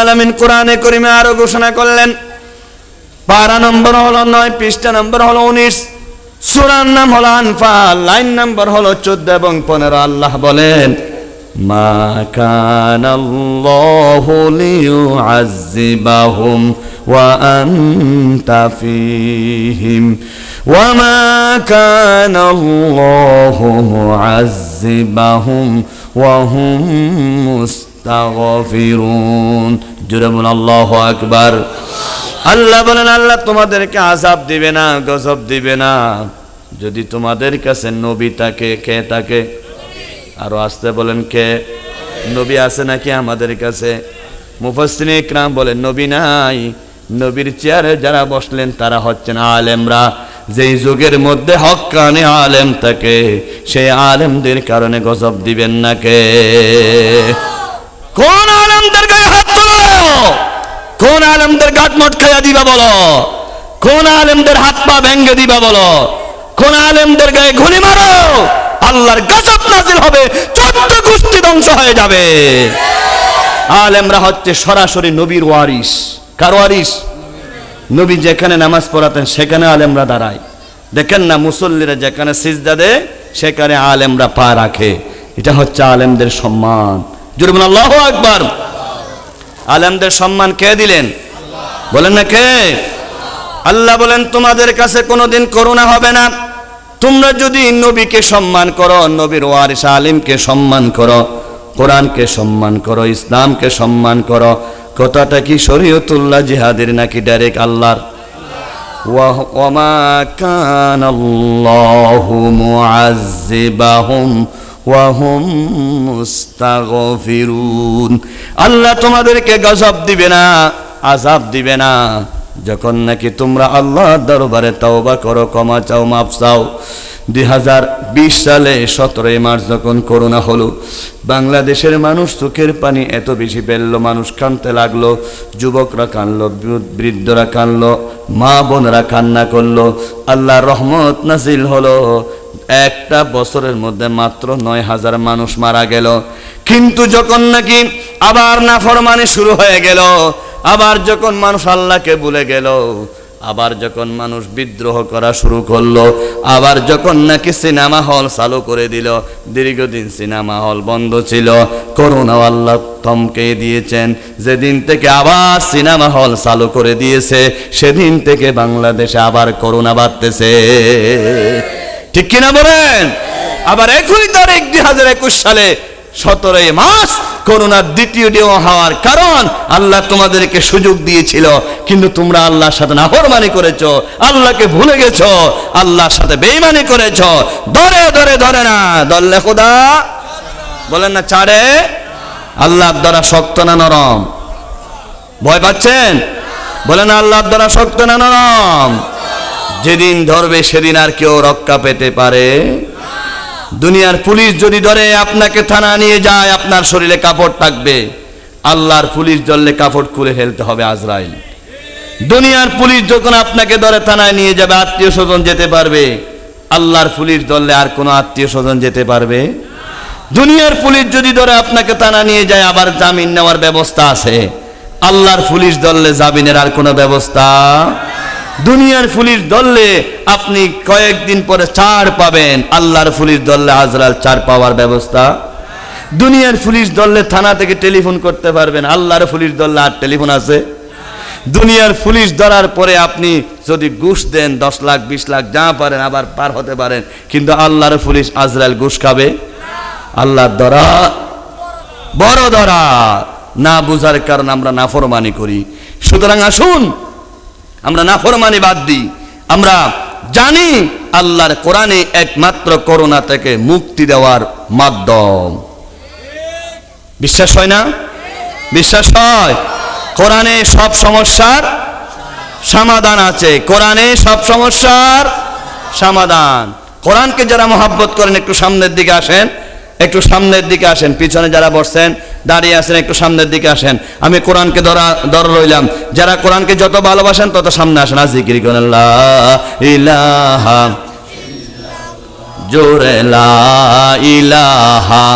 আলমিন কোরআনে করিমে আরও ঘোষণা করলেন। পারা নম্বর হলো নয়, পৃষ্ঠা নম্বর হলো উনিশ, সুরার নাম হলো আনফাল, লাইন নম্বর হলো চোদ্দ এবং পনেরো। আল্লাহ বলেন, মা ওয়া মা কান আল্লাহু মুআযযিবাহুম জুরে বলুন, আল্লাহু আকবার। আল্লাহ বলেন, আল্লাহ তোমাদেরকে আজাব দিবে না, গজব দিবে না। যদি তোমাদের কাছে নবী থাকে, কে থাকে? আরও আসতে বলেন, কে? নবী আছে নাকি আমাদের কাছে? মুফাসসিনে ইকরাম বলেন, নবী নাই। নবীর চেয়ারে যারা বসলেন, তারা হচ্ছেন আলেমরা। যেই যুগের মধ্যে হক্কানে আলেম থাকে, সেই আলেমদের কারণে গজব দিবেন না, কে? কোন আলেমদের গায়ে হাত তোলো কোন আলেমদের গাট মটকাইয়া দিবা বলো। কোন আলেমদের হাত পা ভেঙ্গে দিবা বলো। কোন আলেমদের গায়ে ঘুনি মারো। আল্লাহর গজব নাজিল হবে চোদ্দ গোষ্ঠী ধ্বংস হয়ে যাবে। আলেমরা হচ্ছে সরাসরি নবীর ওয়ারিস। কার ওয়ারিস? নবী যেখানে নামাজ পড়াতেন, সেখানে আলেমরা দাঁড়ায়। দেখেন না মুসল্লিরা যেখানে সিজদা দেয়, সেখানে আলেমরা পা রাখে। এটা হচ্ছে আলেমদের সম্মান। জুড়ে বলুন, আল্লাহ আকবার। আলেমদের সম্মান কে দিলেন? বলেন না কে? আল্লাহ বলেন, তোমাদের কাছে কোনোদিন করুণা হবে না। তোমরা যদি নবীকে সম্মান করো, নবীর ওয়ারিস আলিমকে সম্মান করো, কোরআনকে সম্মান করো, ইসলামকে সম্মান করো, কথাটা কি শরীয়তুল্লাহ জিহাদের নাকি ডাইরেক্ট আল্লাহর? ওয়া- কান আল্লাহু মুআযযিবাহুম ওয়া হুম মুস্তাগফিরুন। আল্লাহ তোমাদেরকে গজব দিবে না আজাব দিবে না। যখন নাকি তোমরা আল্লাহর দরবারে তওবা করো, ক্ষমা চাও মাপ চাও। দুই হাজার বিশ সালে সতেরোই মার্চ যখন করোনা হলো, বাংলাদেশের মানুষ চোখের পানি এত বেশি পেললো মানুষ কানতে লাগল, যুবকরা কানলো বৃদ্ধরা কানলো, মা বোনরা কান্না করল আল্লাহ রহমত নাজিল হলো। একটা বছরের মধ্যে মাত্র নয় হাজার মানুষ মারা গেল। কিন্তু যখন নাকি আবার নাফরমানি শুরু হয়ে গেল, আবার যখন মানুষ আল্লাহকে ভুলে গেল, আবার যখন মানুষ বিদ্রোহ করা শুরু করল, আবার যখন নাকি সিনেমা হল চালু করে দিল, দীর্ঘদিন সিনেমা হল বন্ধ ছিল, করোনা আল্লাহ থমকে দিয়েছেন। যেদিন থেকে আবার সিনেমা হল চালু করে দিয়েছে, সেদিন থেকে বাংলাদেশে আবার করোনা বাড়তেছে। ঠিক কিনা বলেন? আবার একুশ তারিখ দুই হাজার একুশ সালে সতেরোই মাস করোনার দ্বিতীয় ডেও হওয়ার কারণ আল্লাহ তোমাদেরকে সুযোগ দিয়েছিল, কিন্তু তোমরা আল্লাহর সাথে নাফরমানি করেছ, আল্লাহকে ভুলে গেছ, আল্লাহর সাথে বেইমানি করেছ। ধরে ধরে ধরে না দল্লে খোদা। বলেন না ছাড়ে আল্লাহর দ্বারা শক্ত না নরম? ভয় পাচ্ছেন? বলেন আল্লাহর দ্বারা শক্ত না নরম? যেদিন ধরবে সেদিন আর কেউ রক্ষা পেতে পারে। দুনিয়ার পুলিশ যদি ধরে, আপনাকে থানা নিয়ে যায়, আপনার শরীরে কাপড় থাকবে। আল্লাহর পুলিশ ধরলে কাপড় খুলে ফেলতে হবে আজরাইল। দুনিয়ার পুলিশ যখন আপনাকে ধরে, থানায় নিয়ে যাবে, আত্মীয় স্বজন যেতে পারবে। আল্লাহর পুলিশ ধরলে আর কোনো আত্মীয় স্বজন যেতে পারবে। দুনিয়ার পুলিশ যদি ধরে, আপনাকে থানা নিয়ে যায়, আবার জামিন নেওয়ার ব্যবস্থা আছে। আল্লাহর পুলিশ ধরলে জামিনের আর কোনো ব্যবস্থা দুনিয়ার পুলিশ ধরলে আপনি কয়েকদিন পরে ছাড় পাবেন। আল্লাহর পুলিশ ধরলে আজরাল ছাড় পাওয়ার ব্যবস্থা। দুনিয়ার পুলিশ ধরলে থানা থেকে টেলিফোন করতে পারবেন। আল্লাহর পুলিশ ধরলে আর টেলিফোন আছে? দুনিয়ার পুলিশ ধরার পরে আপনি যদি ঘুষ দেন, দশ লাখ, বিশ লাখ, যা পারেন, আবার পার হতে পারেন। কিন্তু আল্লাহর পুলিশ আজরাইল ঘুষ খাবে? আল্লাহর ধরা। বড় ধরা। না বুঝার কারণ আমরা নাফরমানি করি। সুতরাং আসুন আমরা নাফরমানি বাদ দিই। আমরা জানি আল্লাহর কোরআনে একমাত্র করোনা থেকে মুক্তি দেওয়ার মাধ্যম। বিশ্বাস হয় না? বিশ্বাস হয়। কোরআনে সব সমস্যার সমাধান আছে। কোরআনে সব সমস্যার সমাধান। কোরআনকে যারা মহাব্বত করেন, একটু সামনের দিকে আসেন। একটু সামনের দিকে আসেন, পিছনে যারা বসছেন, দাঁড়িয়ে আছেন, একটু সামনের দিকে আসেন। আমি কোরআনকে ধরা, ধর রইলাম। যারা কোরআনকে যত ভালোবাসেন, তত সামনে আসেন। আজ জিকির করেন, লা ইলাহা জোরে ইলাহা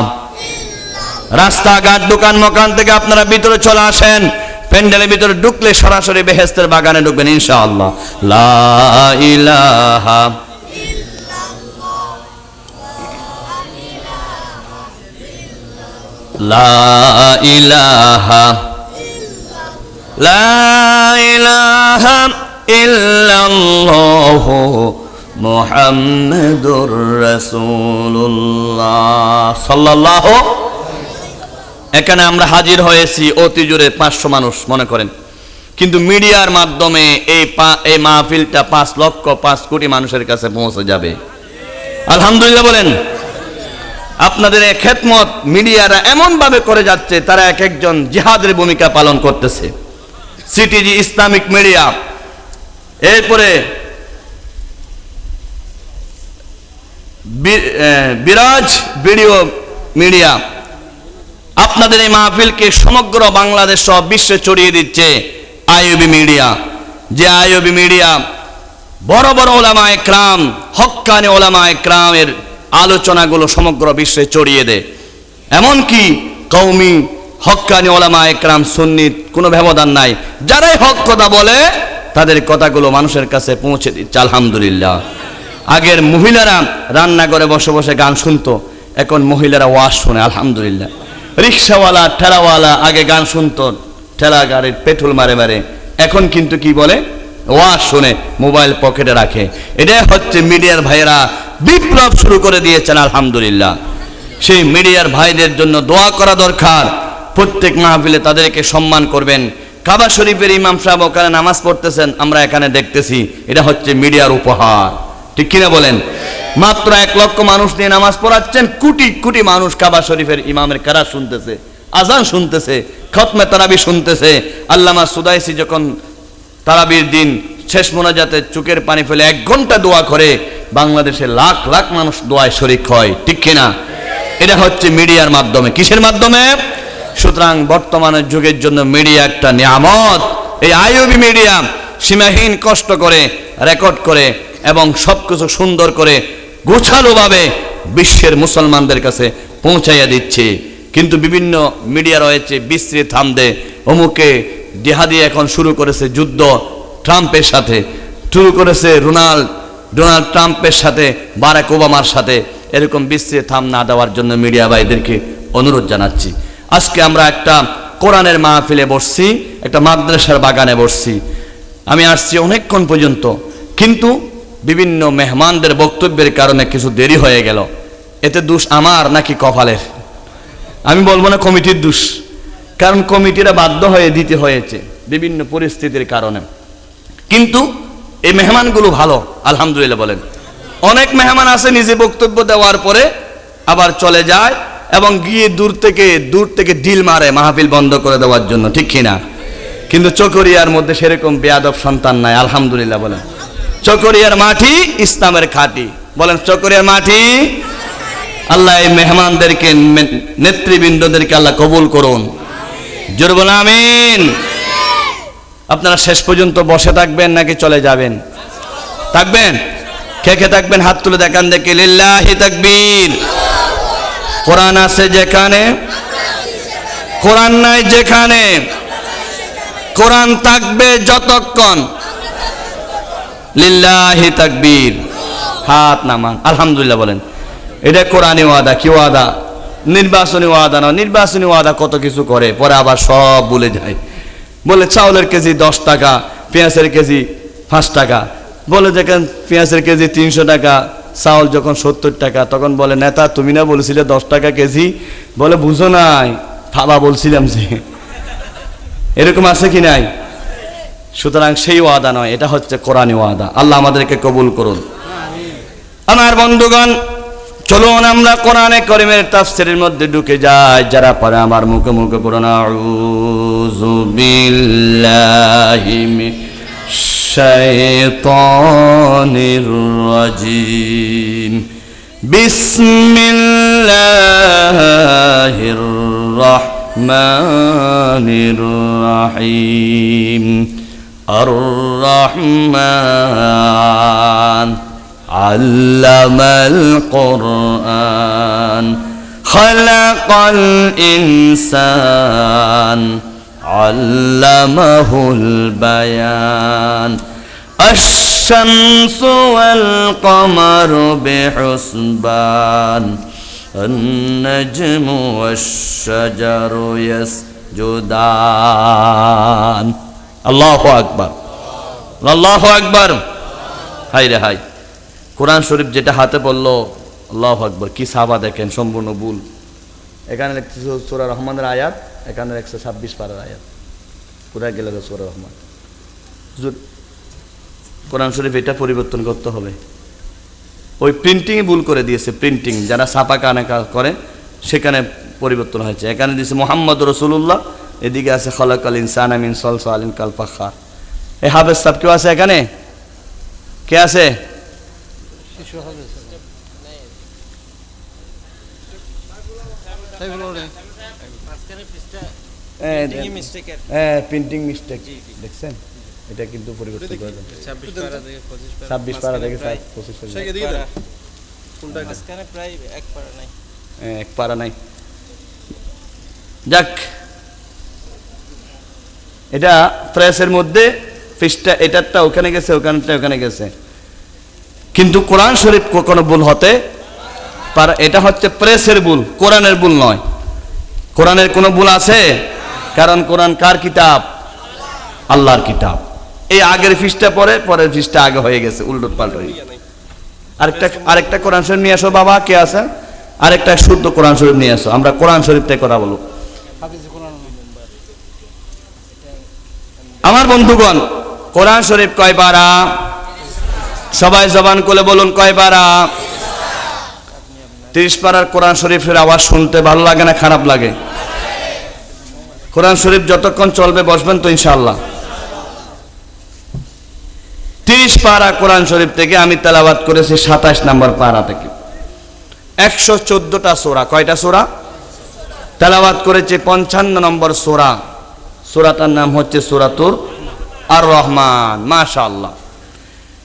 রাস্তাঘাট, দোকান, মকান থেকে আপনারা ভিতরে চলে আসেন। প্যান্ডেলের ভিতরে ঢুকলে সরাসরি বেহেস্তের বাগানে ঢুকবেন, ইনশাআল্লাহ। লা ইলাহা লা এখানে আমরা হাজির হয়েছি অতি জোরে পাঁচশো মানুষ, মনে করেন। কিন্তু মিডিয়ার মাধ্যমে এই এই মাহফিলটা পাঁচ লক্ষ, পাঁচ কোটি মানুষের কাছে পৌঁছে যাবে। আলহামদুলিল্লাহ বলেন। আপনাদের এই খেদমত মিডিয়ারা এমন ভাবে করে যাচ্ছে, তারা এক একজন জিহাদের ভূমিকা পালন করতেছে। সিটিজি ইসলামিক মিডিয়া, এরপরে বিরাজ ভিডিও মিডিয়া, আপনাদের এই মাহফিলকে সমগ্র বাংলাদেশ সহ বিশ্বে ছড়িয়ে দিচ্ছে আইওবি মিডিয়া। যে আইওবি মিডিয়া বড় বড় ওলামা একরাম হক্কানি ওলামা একরামের আলোচনাগুলো সমগ্র বিশ্বে ছড়িয়ে দেয়। এমনকি কৌমি হক্কানি ওলামা একরাম সুন্নিত কোনো ব্যবধান নাই। যারাই হক কথা বলে, তাদের কথাগুলো মানুষের কাছে পৌঁছে দিচ্ছে, আলহামদুলিল্লাহ। আগের মহিলারা রান্নাঘরে বসে বসে গান শুনতো, এখন মহিলারা ওয়াজ শুনে, আলহামদুলিল্লাহ। রিক্সাওয়ালা, ঠেলাওয়ালা আগে গান শুনতো ঠেলা গাড়ির পেট্রোল মারে মারে। এখন কিন্তু কি বলে? ওয়াজ শুনে মোবাইল পকেটে রাখে। এটাই হচ্ছে মিডিয়ার ভাইয়েরা বিপ্লব শুরু করে দিয়েছেন, আলহামদুলিল্লাহ। সেই মিডিয়ার ভাইদের জন্য দোয়া করা দরকার। প্রত্যেক মাহফিলে তাদেরকে সম্মান করবেন। কাবা শরীফের ইমাম সাহেব ওখানে নামাজ পড়তেছেন, আমরা এখানে দেখতেছি, এটা হচ্ছে মিডিয়ার উপহার। ঠিক কিনা বলেন? মাত্র এক লক্ষ মানুষ নিয়ে নামাজ পড়াচ্ছেন, কোটি কোটি মানুষ কাবা শরীফের ইমামের কারা শুনতেছে, আজান শুনতেছে, খতমে তারাবি শুনতেছে। আল্লামা সুদাইসি যখন তারাবির দিন শেষ মোনাজাতে চোখের পানি ফেলে এক ঘণ্টা দোয়া করে, বাংলাদেশে লাখ লাখ মানুষ দোয়ায় শরিক হয়, ঠিক কিনা? এটা হচ্ছে মিডিয়ার মাধ্যমে। কিসের মাধ্যমে? সুতরাং বর্তমানের যুগের জন্য মিডিয়া একটা নিয়ামত। এই আইওবি মিডিয়া সীমাহীন কষ্ট করে, রেকর্ড করে এবং সবকিছু সুন্দর করে গোছালোভাবে বিশ্বের মুসলমানদের কাছে পৌঁছাইয়া দিচ্ছে। কিন্তু বিভিন্ন মিডিয়া রয়েছে বিশ্রী থামদে অমুকে জেহাদি এখন শুরু করেছে যুদ্ধ ট্রাম্পের সাথে। শুরু করেছে রোনাল্ড ডোনাল্ড ট্রাম্পের সাথে, বারাক ওবামার সাথে। এরকম বিশ্রী থাম না দেওয়ার জন্য মিডিয়া ভাইদেরকে অনুরোধ জানাচ্ছি। আজকে আমরা একটা কোরআনের মাহফিলে বসছি, একটা মাদ্রাসার বাগানে বসছি। আমি আসছি অনেকক্ষণ পর্যন্ত, কিন্তু বিভিন্ন মেহমানদের বক্তব্যের কারণে কিছু দেরি হয়ে গেল। এতে দোষ আমার নাকি কপালের? আমি বলব না কমিটির দোষ। কারণ কমিটিরা বাধ্য হয়ে দিতে হয়েছে বিভিন্ন পরিস্থিতির কারণে। কিন্তু এই মেহমানগুলো ভালো, আলহামদুলিল্লাহ বলেন। অনেক মেহমান আছে নিজে বক্তব্য দেওয়ার পরে আবার চলে যায় এবং গিয়ে দূর থেকে দূর থেকে ডিল মারে মাহফিল বন্ধ করে দেওয়ার জন্য, ঠিক কিনা? কিন্তু চকরিয়ার মধ্যে সেরকম বেয়াদব সন্তান নাই, আলহামদুলিল্লাহ বলেন। চকরিয়ার মাটি ইসলামের খাঁটি। বলেন, চকরিয়ার মাটি? আল্লাহ এই মেহমানদেরকে নেতৃবৃন্দদেরকে আল্লাহ কবুল করুন। জোর আমিন। আপনারা শেষ পর্যন্ত বসে থাকবেন নাকি চলে যাবেন? থাকবেন? কে কে থাকবেন? হাত তুলে দেখান দেখে। লিল্লাহি তাকবীর। কোরআন আছে যেখানে, কোরআন নাই যেখানে, কোরআন থাকবে যতক্ষণ। লিল্লাহি তাকবীর। হাত নামান। আলহামদুলিল্লাহ বলেন। এটা কোরআনি ওয়াদা। কি ওয়াদা? নির্বাচনী ওয়াদা না, নির্বাচনী ওয়াদা কত কিছু করে, পরে আবার সব বলে যায়। বলে চাউলের কেজি দশ টাকা, পেঁয়াজের কেজি পাঁচ টাকা। বলে দেখেন পেঁয়াজের কেজি তিনশো টাকা, চাউল যখন সত্তর টাকা, তখন বলে, নেতা, তুমি না বলেছিলে দশ টাকা কেজি? বলে, বুঝো নাই। ফাবা বলছিলাম যে। এরকম আছে কি নাই? সুতরাং সেই ওয়াদা নয়, এটা হচ্ছে কোরআনী ওয়াদা। আল্লাহ আমাদেরকে কবুল করুন। আমার বন্ধুগণ চলুন আমরা কোরআনে করিমের তাফসিরের মধ্যে ঢুকে যাই, যারা পারে আমার মুখে মুখে পড়ুন আউযু বিল্লাহি শাইতানির রাজিম। বিসমিল্লাহির রাহমানির রাহিম। আর রহমান علم القرآن خلق الإنسان علمه البيان. الشمس والقمر بحسبان النجم والشجر يسجدان. الله أكبر. الله أكبر. هاي هاي কোরআন শরীফ যেটা হাতে পড়ল, আল্লাহ আকবর, কি সাবা দেখেন, সম্পূর্ণ ভুল। এখানে লিখতেছে সুরা রহমানের আয়াত, এখানে একশো ছাব্বিশ পারার আয়াত। কোথায় গেলে সুরা রহমান? কোরআন শরীফ এটা পরিবর্তন করতে হবে। ওই প্রিন্টিংয়ে ভুল করে দিয়েছে প্রিন্টিং যারা ছাপা কানে করে, সেখানে পরিবর্তন হয়েছে। এখানে দিয়েছে মোহাম্মদ রসুল্লাহ এদিকে আছে খলাক আল ইনসান আমিন সল আলিন কাল ফাখা এই হাফেজ সাহেব কেউ আছে এখানে? কে আছে? শিশু হবে হ্যাঁ প্রিন্টিং মিস্টেক দেখছেন? এটা কিন্তু পরিবর্তন করে দেন ছাব্বিশ পারা থেকে পঁচিশ প্রায় এক পারা নাই। হ্যাঁ, এক পারা নাই। যাক। এটা প্রেসের মধ্যে পৃষ্ঠা এটারটা ওখানে গেছে ওখানটা ওখানে গেছে। কিন্তু কোরআন শরীফ কখনো ভুল হতে পারে। এটা হচ্ছে প্রেসের ভুল, কোরআনের ভুল নয়। কোরআনের কোনো ভুল আছে? কারণ কোরআন কার কিতাব? আল্লাহর কিতাব। এই আগের ফিসটা পরে, পরের ফিসটা আগে হয়ে গেছে, উল্টো পাল্ট হয়ে। আরেকটা আরেকটা কোরআন শরীফ নিয়ে আসো বাবা, কে আছে? আরেকটা শুদ্ধ কোরআন শরীফ নিয়ে আসো, আমরা কোরআন শরীফ থেকে কথা বলব। আমার বন্ধুগণ, কোরআন শরীফ কয় পারা সবাই জবান করে বলুন, কয় পারা? তিরিশ পাড়ার কোরআন শরীফের আওয়াজ শুনতে ভালো লাগে না খারাপ লাগে? কোরআন শরীফ যতক্ষণ চলবে বসবেন তো ইনশাআল্লাহ। তিরিশ পাড়া কোরআন শরীফ থেকে আমি তেলাবাদ করেছি সাতাশ নম্বর পাড়া থেকে। একশো চোদ্দটা সোরা, কয়টা সোরা? তেলাবাদ করেছে পঞ্চান্ন নম্বর সোরা। সোরাটার নাম হচ্ছে সোরাতুর আর রহমান মাশাআল্লাহ।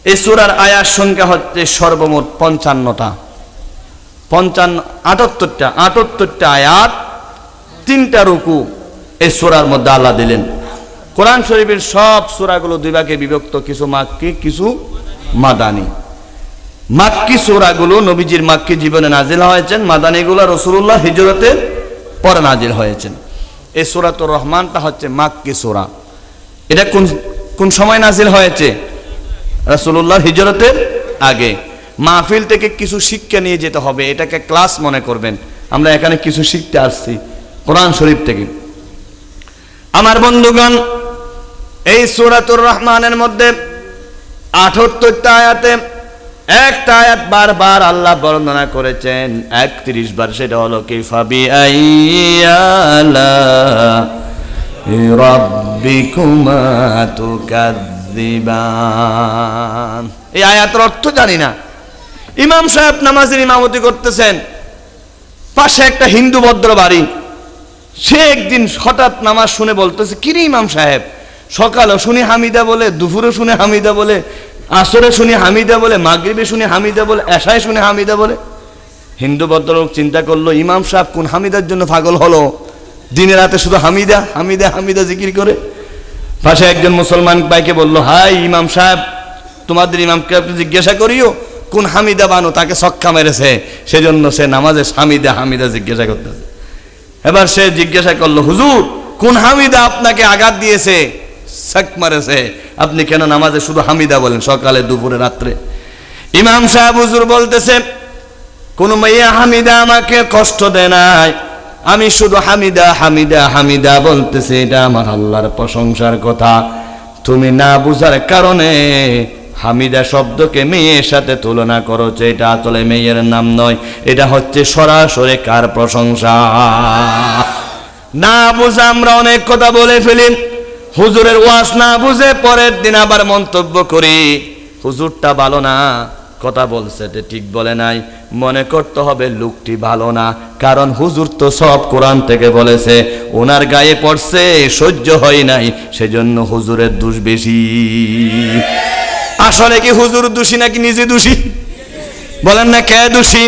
এই সুরার আয়ার সংখ্যা হচ্ছে সর্বমোট পঞ্চান্নটা। পঞ্চান্ন, আটাত্তরটা আটাত্তরটা আয়াত, তিনটা রুকু এই সুরার মধ্যে আল্লাহ দিলেন। কোরআন শরীফের সব সুরাগুলো দুই ভাগে বিভক্ত, কিছু মাক্কি, কিছু মাদানি। মাক্কি সুরাগুলো নবীজির মাক্কি জীবনে নাজিল হয়েছেন, মাদানিগুলো রসুল্লাহ হিজরতের পরে নাজিল হয়েছেন। এই সুরাতুর রহমানটা হচ্ছে মাক্কি সুরা। এটা কোন কোন সময় নাজিল হয়েছে? রাসূলুল্লাহর হিজরতের আগে। মাহফিল থেকে কিছু শিক্ষা নিয়ে যেতে হবে, এটাকে ক্লাস মনে করবেন। আমরা এখানে কিছু শিখতে আসছি, কোরআন শরীফ থেকে। আমার বন্ধুগণ, এই সূরাতুর রহমানের মধ্যে আঠাত্তরটা আয়াতে একটা আয়াত বারবার আল্লাহ বর্ণনা করেছেন, একত্রিশ বার, সেটা হলো কি ফাবি আইয়ালা রব্বিকুমা তুকাদ্দিবান এই আয়াতের অর্থ জানি না। ইমাম সাহেব নামাজের ইমামতি করতেছেন। পাশে একটা হিন্দু ভদ্র বাড়ি। সে একদিন হঠাৎ নামাজ শুনে বলতেছে কিরে ইমাম সাহেব? সকালে শুনি হামিদা বলে দুপুরে শুনে হামিদা বলে আসরে শুনি হামিদা বলে, মাগরিবে শুনি হামিদা বলে, এশায় শুনে হামিদা বলে। হিন্দু ভদ্রলোক চিন্তা করল, ইমাম সাহেব কোন হামিদার জন্য পাগল হলো? দিনে রাতে শুধু হামিদা হামিদা হামিদা জিকির করে? পাশে একজন মুসলমান ভাইকে বলল, হাই ইমাম সাহেব, তোমাদের ইমামকে আপনি জিজ্ঞাসা করিও, কোন হামিদা বানো তাকে সক্কা মেরেছে? সেজন্য সে নামাজে হামিদা হামিদা জিজ্ঞাসা করতেছে। এবার সে জিজ্ঞাসা করল, হুজুর, কোন হামিদা আপনাকে আঘাত দিয়েছে? সাক মারেছে। আপনি কেন নামাজে শুধু হামিদা বলেন সকালে, দুপুরে, রাত্রে? ইমাম সাহেব হুজুর বলতেছে, কোন মাইয়া হামিদা আমাকে কষ্ট দেয় নাই। আমি শুধু হামিদা হামিদা হামিদা বলতেছি, এটা আমার আল্লাহর প্রশংসার কথা। তুমি না বুঝার কারণে হামিদা শব্দকে মেয়ের সাথে তুলনা করছ, এটা আসলে মেয়ের নাম নয়, এটা হচ্ছে সরাসরি কার প্রশংসা? না বুঝে আমরা অনেক কথা বলে ফেলি, হুজুরের ওয়াজ না বুঝে পরের দিন আবার মন্তব্য করি, হুজুরটা ভালো না। কথা বলছে এটা ঠিক বলে নাই। মনে করতে হবে লোকটি ভালো না, কারণ হুজুর তো সব কোরআন থেকে বলেছে, ওনার গায়ে পড়ছে, সহ্য হয় নাই, সেজন্য হুজুরের দোষ বেশি। আসলে কি হুজুর দোষী নাকি নিজে দোষী? বলেন না কে দোষী?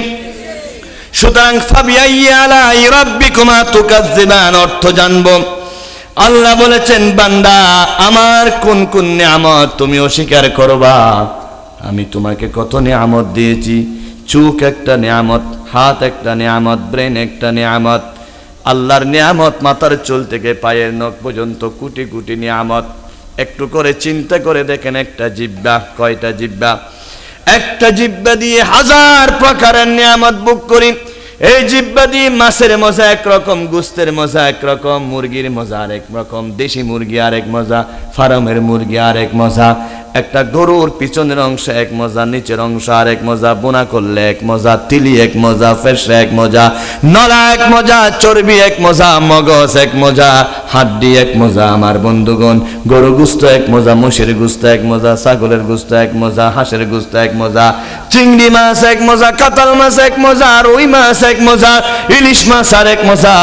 সুতরাং অর্থ জানব। আল্লাহ বলেছেন, বান্দা, আমার কোন কোন নিয়ামত তুমি অস্বীকার করবা। আমি তোমাকে কত নিয়ামত দিয়েছি। চোখ একটা নিয়ামত, হাত একটা নিয়ামত, ব্রেন একটা নিয়ামত। আল্লাহর নিয়ামত মাথার চুল থেকে পায়ের নখ পর্যন্ত কুটি কুটি নিয়ামত। একটু করে চিন্তা করে দেখেন একটা জিব্বা, কয়টা জিব্বা? একটা জিব্বা দিয়ে হাজার প্রকারের নিয়ামত বুক করি। এই জিব্বা দিয়ে মাছের মজা একরকম গুস্তের মজা একরকম মুরগির মজা আরেক রকম দেশি মুরগি আরেক মজা ফার্মের মুরগি আরেক মজা একটা গরুর পিছনের অংশ এক মজা নিচের অংশ আরেক মজা বোনা করলে এক মজা তিলি এক মজা ফেসে এক মজা নলা এক মজা চর্বি এক মজা মগজ এক মজা হাড্ডি এক মজা আমার বন্ধুগণ গরু গুস্ত এক মজা মসির গুস্ত এক মজা ছাগলের গুস্ত এক মজা হাঁসের গুস্ত এক মজা চিংড়ি মাছ এক মজা কাতাল মাছ এক মজা রুই মাছ এক মজা ইলিশ মাছ আর এক মজা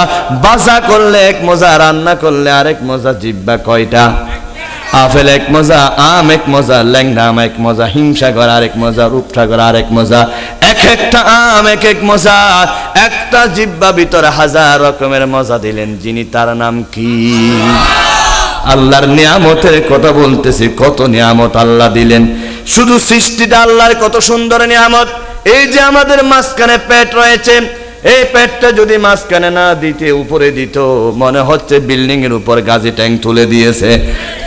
বাজা করলে এক মজা রান্না করলে আরেক মজা জিব্বা কয়টা আপেল এক মজা আম এক মজা ল্যাংড়া আম এক মজা হিমসাগর আরেক মজা রূপসাগর আরেক মজা এক একটা আম এক এক মজা একটা জিব্বা ভিতরে হাজার রকমের মজা দিলেন যিনি তার নাম কি আল্লাহর নিয়ামতের কথা বলতেছি কত নিয়ামত আল্লাহ দিলেন শুধু সৃষ্টিটা আল্লাহর কত সুন্দর নিয়ামত। এই যে আমাদের মাঝখানে পেট রয়েছে, এই পেটটা যদি মাঝখানে না দিতে, উপরে দিত, মনে হচ্ছে বিল্ডিং এর উপর গাজি ট্যাঙ্ক তুলে দিয়েছে।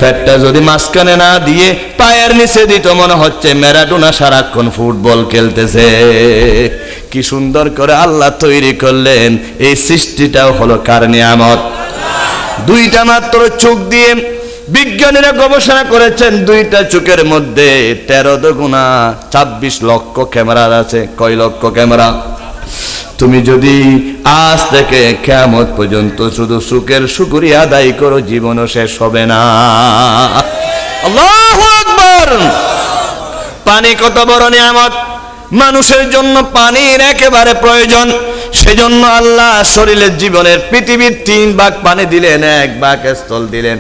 পেটটা যদি মাঝখানে না দিয়ে পায়ের নিচে দিত, মনে হচ্ছে ম্যারাডোনা সারাক্ষণ ফুটবল খেলতেছে। কি সুন্দর করে আল্লাহ তৈরি করলেন, এই সৃষ্টিটাও হলো কার নিয়ামত। দুইটা মাত্র চোখ দিয়ে বিজ্ঞানীরা গবেষণা করেছেন দুইটা চোখের মধ্যে তেরো দুগুণা ছাব্বিশ লক্ষ ক্যামেরা আছে। কয় লক্ষ ক্যামেরা? তুমি যদি আজ থেকে কেমত পর্যন্ত শুধু সুখের শুকুরি আদায় করো, জীবনও শেষ হবে না। পানি কত বড় নিয়ামত। মানুষের জন্য পানির একেবারে প্রয়োজন। সেজন্য আল্লাহ শরীরের জীবনের পৃথিবীর তিন ভাগ পানি দিলেন, এক ভাগ স্থল দিলেন।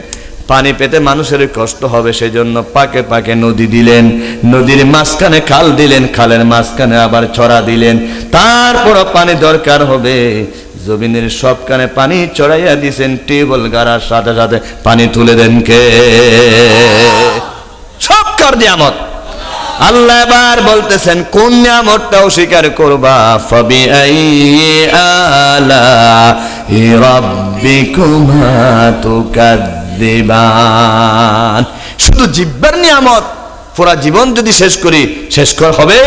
পানি পেতে মানুষের কষ্ট হবে, সেজন্য পাকে পাকে নদী দিলেন, নদীর মাঝখানে খাল দিলেন, খালের মাঝখানে আবার ছড়া দিলেন। তারপরও পানি দরকার হবে, জমিনের সবখানে পানি চড়াইয়া দিছেন টিউবওয়েল গাড়ার সাথে সাথে পানি তুলে দেন কে? সব কার নিয়ামত? আল্লাহ এবার বলতেছেন, কোন নিয়ামতটা অস্বীকার করবা? ফবি আলা রাব্বিকুমা তুকাদ্দিবান শুধু জিব্বার নিয়ামত, পুরা জীবন যদি শেষ করি, শেষ কর হবে।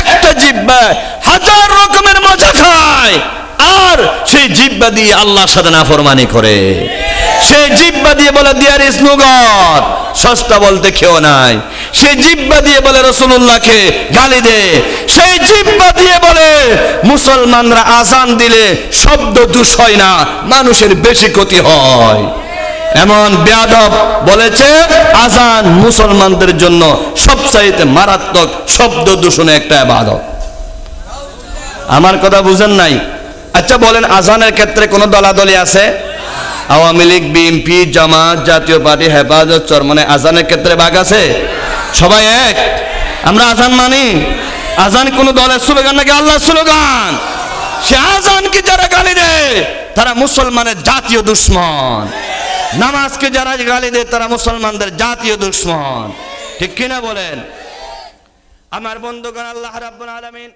একটা জিব্বা হাজার রকমের মজা খায়, আর সেই জিব্বা দিয়ে আল্লাহর সাথে নাফরমানি করে। সেই জিব্বা দিয়ে বলে দিয়ার ইস নো সস্তা বলতে খেও নাই। সেই জিব্বা দিয়ে বলে রসুল্লাহকে গালি দে। সেই জিব্বা দিয়ে বলে, মুসলমানরা আসান দিলে শব্দ দূষ হয় না, মানুষের বেশি ক্ষতি হয়। এমন বেয়াদব বলেছে, আজান মুসলমানদের জন্য সবচাইতে মারাত্মক শব্দ দূষণে একটা বাদক আমার কথা বুঝেন নাই? আচ্ছা বলেন, আজানের ক্ষেত্রে কোনো দলাদলি আছে? আওয়ামী লীগ, বিএনপি, জামাত, জাতীয় পার্টি, হেফাজত, চরমনে আজানের ক্ষেত্রে ভাগ আছে? সবাই এক? আমরা আজান মানি? আজান কোন দলের স্লোগান নাকি আল্লাহ স্লোগান? সে আজানকে যারা গালি দেয়, তারা মুসলমানের জাতীয় দুশ্মন। নামাজকে যারা গালি দেয়, তারা মুসলমানদের জাতীয় দুশ্মন। ঠিক কিনা বলেন? আমার বন্ধুগণ, আল্লাহ রাব্বুল আলামিন